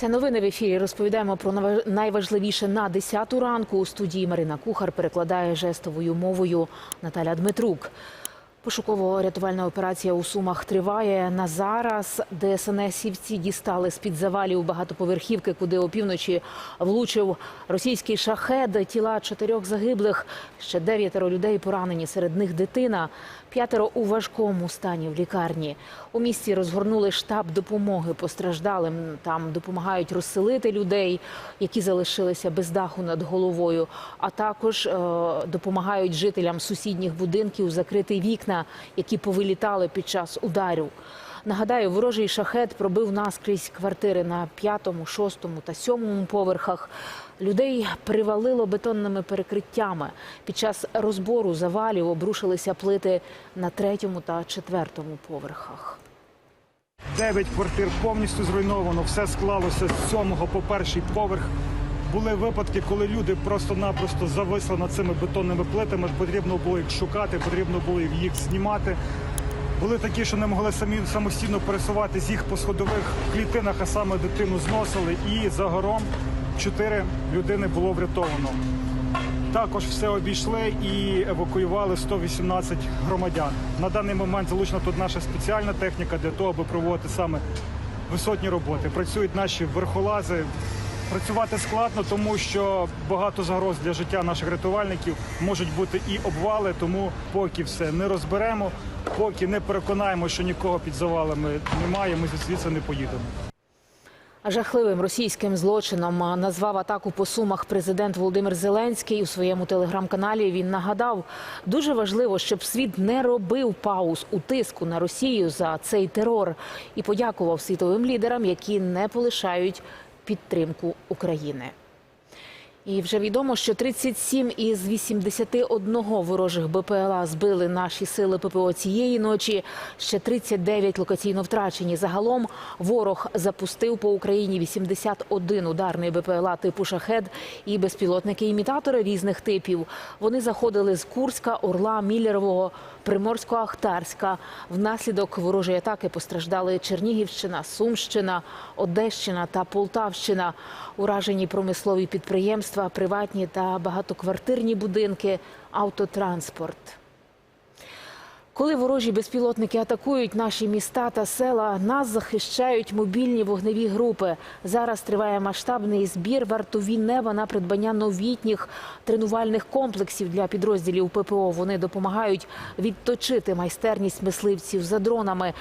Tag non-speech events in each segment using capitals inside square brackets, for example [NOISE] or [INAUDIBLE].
Це новини в ефірі. Розповідаємо про найважливіше на 10 ранку. У студії Марина Кухар перекладає жестовою мовою Наталя Дмитрук. Пошуково-рятувальна операція у Сумах триває. На зараз ДСНСівці дістали з-під завалів багатоповерхівки, куди опівночі влучив російський шахед. Тіла чотирьох загиблих, ще дев'ятеро людей поранені. Серед них дитина, п'ятеро у важкому стані в лікарні. У місті розгорнули штаб допомоги постраждалим. Там допомагають розселити людей, які залишилися без даху над головою, а також е, допомагають жителям сусідніх будинків закрити вікна, які повилітали під час ударів. Нагадаю, ворожий шахет пробив наскрізь квартири на п'ятому, шостому та сьомому поверхах. Людей привалило бетонними перекриттями. Під час розбору завалів обрушилися плити на третьому та четвертому поверхах. Дев'ять квартир повністю зруйновано, все склалося з сьомого по перший поверх. Були випадки, коли люди просто-напросто зависли над цими бетонними плитами. Потрібно було їх шукати, потрібно було їх знімати. Були такі, що не могли самі самостійно пересуватись їх по сходових клітинах, а саме дитину зносили. І за гором чотири людини було врятовано. Також все обійшли і евакуювали 118 громадян. На даний момент залучена тут наша спеціальна техніка для того, аби проводити саме висотні роботи. Працюють наші верхолази. Працювати складно, тому що багато загроз для життя наших рятувальників можуть бути і обвали. Тому поки все не розберемо, поки не переконаємо, що нікого під завалами немає, ми звідси не поїдемо. Жахливим російським злочином назвав атаку по сумах президент Володимир Зеленський у своєму телеграм-каналі. Він нагадав, дуже важливо, щоб світ не робив пауз у тиску на Росію за цей терор і подякував світовим лідерам, які не полишають підтримку України. І вже відомо, що 37 із 81 ворожих БПЛА збили наші сили ППО цієї ночі. Ще 39 локаційно втрачені. Загалом ворог запустив по Україні 81 ударний БПЛА типу «Шахед» і безпілотники-імітатори різних типів. Вони заходили з Курська, Орла, Міллерового, Приморсько-Ахтарська. Внаслідок ворожої атаки постраждали Чернігівщина, Сумщина, Одещина та Полтавщина. Уражені промислові підприємства, приватні та багатоквартирні будинки, автотранспорт. Коли ворожі безпілотники атакують наші міста та села, нас захищають мобільні вогневі групи. Зараз триває масштабний збір вартові неба на придбання новітніх тренувальних комплексів для підрозділів ППО. Вони допомагають відточити майстерність мисливців за дронами.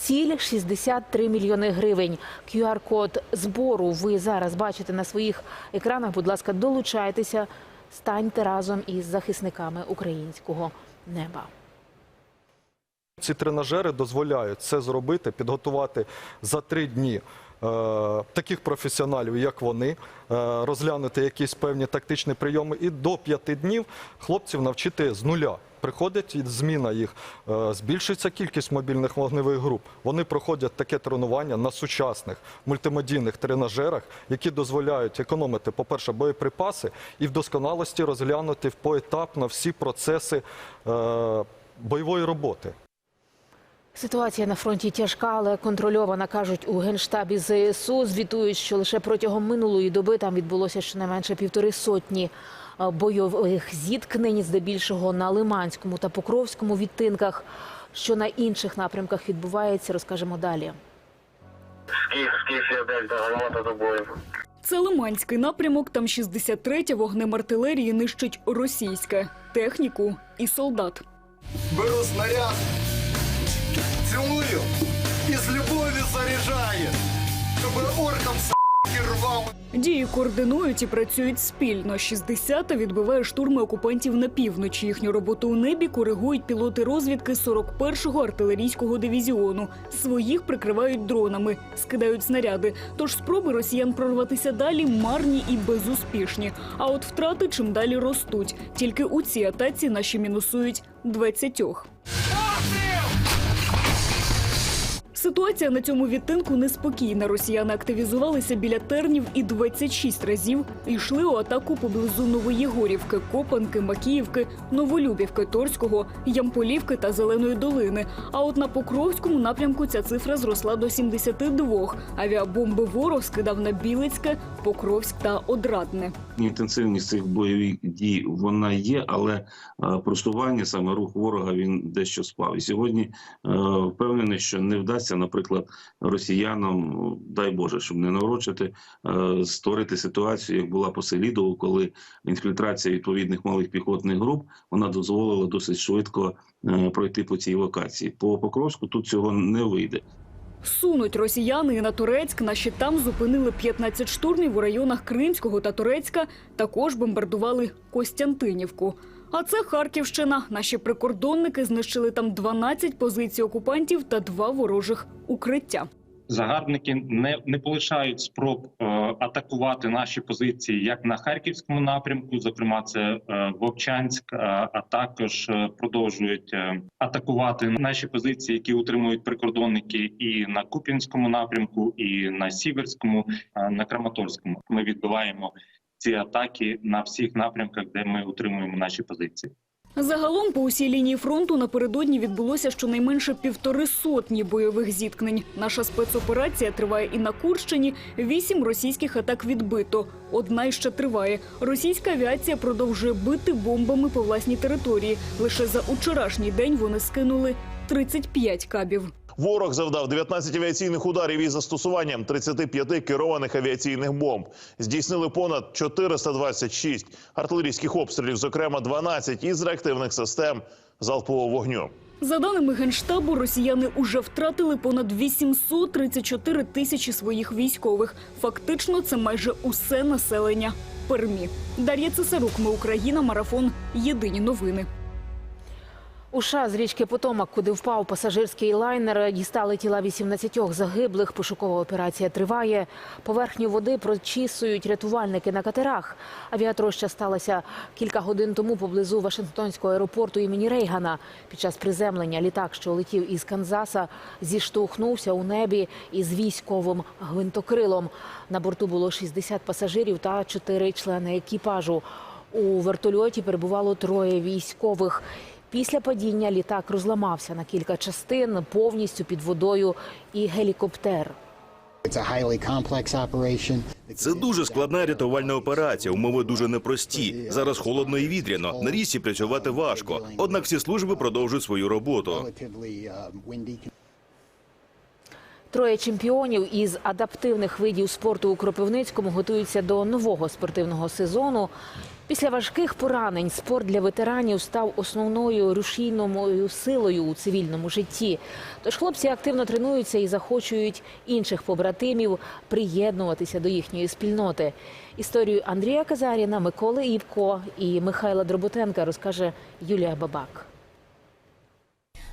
Ціль 63 мільйони гривень. QR-код збору ви зараз бачите на своїх екранах. Будь ласка, долучайтеся, станьте разом із захисниками українського неба. Ці тренажери дозволяють це зробити, підготувати за три дні. е, Таких професіоналів, як вони, е, розглянути якісь певні тактичні прийоми, і до п'яти днів хлопців навчити з нуля. Приходять і зміна їх, е, збільшується кількість мобільних вогневих груп. Вони проходять таке тренування на сучасних мультимедійних тренажерах, які дозволяють економити, по-перше, боєприпаси і в досконалості розглянути поетапно всі процеси е, бойової роботи. Ситуація на фронті тяжка, але контрольована, кажуть у генштабі ЗСУ. Звітують, що лише протягом минулої доби там відбулося щонайменше півтори сотні бойових зіткнень, здебільшого на Лиманському та Покровському відтинках. Що на інших напрямках відбувається, розкажемо далі. Скіф, скіф, опять, до бою. Це Лиманський напрямок, там 63-я вогнем артилерії нищить російське техніку і солдат. Беру снаряд, цілую і з любов'ю Дії координують і працюють спільно. 60-та відбиває штурми окупантів на півночі. Їхню роботу у небі коригують пілоти розвідки 41-го артилерійського дивізіону. Своїх прикривають дронами, скидають снаряди. Тож спроби росіян прорватися далі марні і безуспішні. А от втрати чим далі ростуть. Тільки у цій атаці наші мінусують 20. Ситуація на цьому відтинку неспокійна. Росіяни активізувалися біля тернів і 26 разів йшли у атаку поблизу Новоєгорівки, Копанки, Макіївки, Новолюбівки, Торського, Ямполівки та Зеленої долини. А от на Покровському напрямку ця цифра зросла до 72. Авіабомби ворог скидав на Білицьке, Покровськ та Одрадне. Інтенсивність цих бойових дій вона є, але е, просування саме рух ворога він дещо спав. І сьогодні е, впевнений, що не вдасться, наприклад, росіянам, дай Боже, щоб не наврочити, е, створити ситуацію, як була по Селідову, коли інфільтрація відповідних малих піхотних груп вона дозволила досить швидко пройти по цій локації. По Покровську тут цього не вийде. Сунуть росіяни і на Турецьк. Наші там зупинили 15 штурмів у районах Кримського та Турецька. Також бомбардували Костянтинівку. А це Харківщина. Наші прикордонники знищили там 12 позицій окупантів та два ворожих укриття. Загарбники не, не полишають спроб е, атакувати наші позиції як на харківському напрямку, зокрема це е, Вовчанськ, е, а також е, продовжують е, атакувати наші позиції, які утримують прикордонники, і на Куп'янському напрямку, і на Сіверському, е, на Краматорському. Ми відбиваємо ці атаки на всіх напрямках, де ми утримуємо наші позиції. Загалом по усій лінії фронту напередодні відбулося щонайменше півтори сотні бойових зіткнень. Наша спецоперація триває і на Курщині. Вісім російських атак відбито. Одна іще триває. Російська авіація продовжує бити бомбами по власній території. Лише за учорашній день вони скинули 35 кабів. Ворог завдав 19 авіаційних ударів із застосуванням 35 керованих авіаційних бомб. Здійснили понад 426 артилерійських обстрілів, зокрема 12 із реактивних систем залпового вогню. За даними генштабу, росіяни уже втратили понад 834 тисячі своїх військових. Фактично, це майже усе населення Пермі. Дар'я Цесарук, ми Україна, марафон. Єдині новини. У США з річки Потомак, куди впав пасажирський лайнер, дістали тіла 18 загиблих. Пошукова операція триває. Поверхню води прочісують рятувальники на катерах. Авіатроща сталася кілька годин тому поблизу Вашингтонського аеропорту імені Рейгана. Під час приземлення літак, що летів із Канзаса, зіштовхнувся у небі із військовим гвинтокрилом. На борту було 60 пасажирів та 4 члени екіпажу. У вертольоті перебувало троє військових. Після падіння літак розламався на кілька частин, повністю під водою і гелікоптер. Це дуже складна рятувальна операція. Умови дуже непрості. Зараз холодно і вітряно. На річці працювати важко. Однак всі служби продовжують свою роботу. Троє чемпіонів із адаптивних видів спорту у Кропивницькому готуються до нового спортивного сезону. Після важких поранень спорт для ветеранів став основною рушійною силою у цивільному житті. Тож хлопці активно тренуються і захочують інших побратимів приєднуватися до їхньої спільноти. Історію Андрія Казаріна, Миколи Івко і Михайла Дроботенка розкаже Юлія Бабак.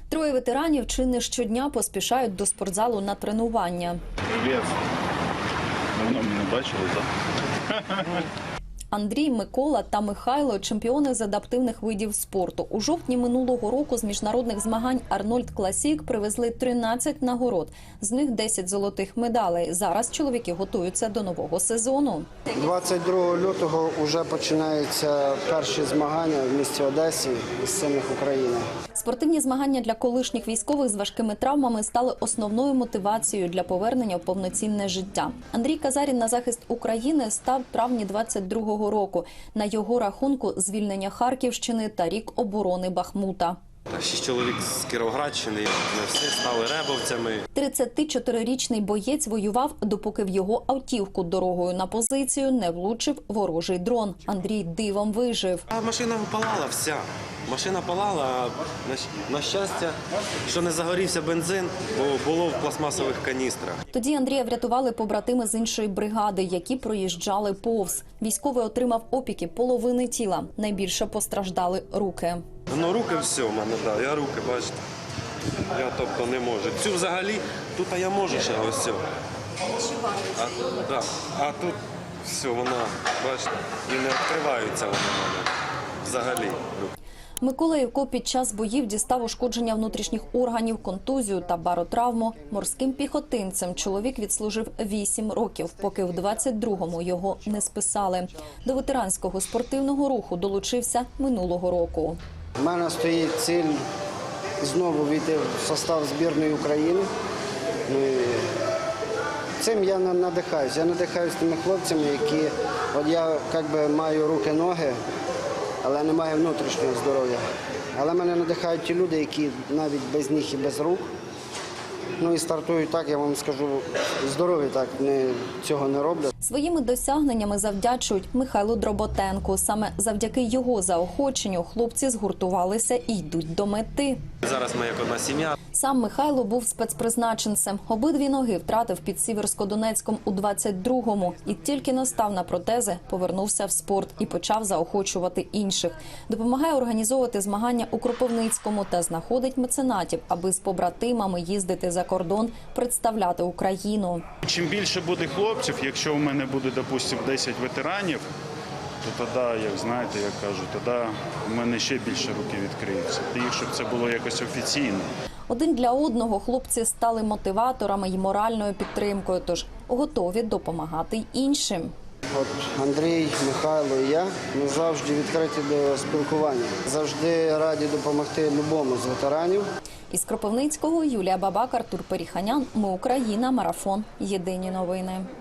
Троє ветеранів чи не щодня поспішають до спортзалу на тренування. Привіт. Давно мене бачили, так? [LAUGHS] Андрій, Микола та Михайло чемпіони з адаптивних видів спорту. У жовтні минулого року з міжнародних змагань Арнольд Класік привезли 13 нагород, з них 10 золотих медалей. Зараз чоловіки готуються до нового сезону. 22 лютого вже починаються перші змагання в місті Одесі із сильних України. Спортивні змагання для колишніх військових з важкими травмами стали основною мотивацією для повернення в повноцінне життя. Андрій Казарін на захист України став травні 22-го року. На його рахунку звільнення Харківщини та рік оборони Бахмута. Шість чоловік з Кіровоградщини, ми всі стали ребовцями. 34-річний боєць воював, допоки в його автівку дорогою на позицію не влучив ворожий дрон. Андрій дивом вижив. А машина палала вся. Машина палала, а на, на щастя, що не загорівся бензин, бо було в пластмасових каністрах. Тоді Андрія врятували побратими з іншої бригади, які проїжджали повз. Військовий отримав опіки половини тіла. Найбільше постраждали руки. Ну, руки все в мене, да, я руки, бачите. Я тобто не можу. Цю взагалі, тут а я можу ще ось цю. А, да. а тут все, вона, бачите, і не відкриваються вони в мене. Взагалі. Микола Євко під час боїв дістав ушкодження внутрішніх органів, контузію та баротравму. Морським піхотинцем чоловік відслужив 8 років, поки в 22-му його не списали. До ветеранського спортивного руху долучився минулого року. У мене стоїть ціль знову війти в состав збірної України. Ну, Цим я на- надихаюсь. Я надихаюсь тими хлопцями, які от я як би маю руки-ноги, але не маю внутрішнього здоров'я. Але мене надихають ті люди, які навіть без ніг і без рук. Ну і стартують так, я вам скажу, здорові так не, цього не роблять. Своїми досягненнями завдячують Михайлу Дроботенку. Саме завдяки його заохоченню хлопці згуртувалися і йдуть до мети. Зараз ми як одна сім'я. Сам Михайло був спецпризначенцем. Обидві ноги втратив під Сіверсько-Донецьком у 22-му. І тільки настав на протези, повернувся в спорт і почав заохочувати інших. Допомагає організовувати змагання у Кропивницькому та знаходить меценатів, аби з побратимами їздити за кордон, представляти Україну. Чим більше буде хлопців, якщо у мене буде, допустимо, 10 ветеранів, то тоді, як знаєте, як кажуть, тоді у мене ще більше руки відкриються. І щоб це було якось офіційно. Один для одного хлопці стали мотиваторами і моральною підтримкою, тож готові допомагати іншим. От Андрій, Михайло і я ми завжди відкриті до спілкування. Завжди раді допомогти любому з ветеранів. Із Кропивницького Юлія Бабак, Артур Періханян. Ми Україна. Марафон. Єдині новини.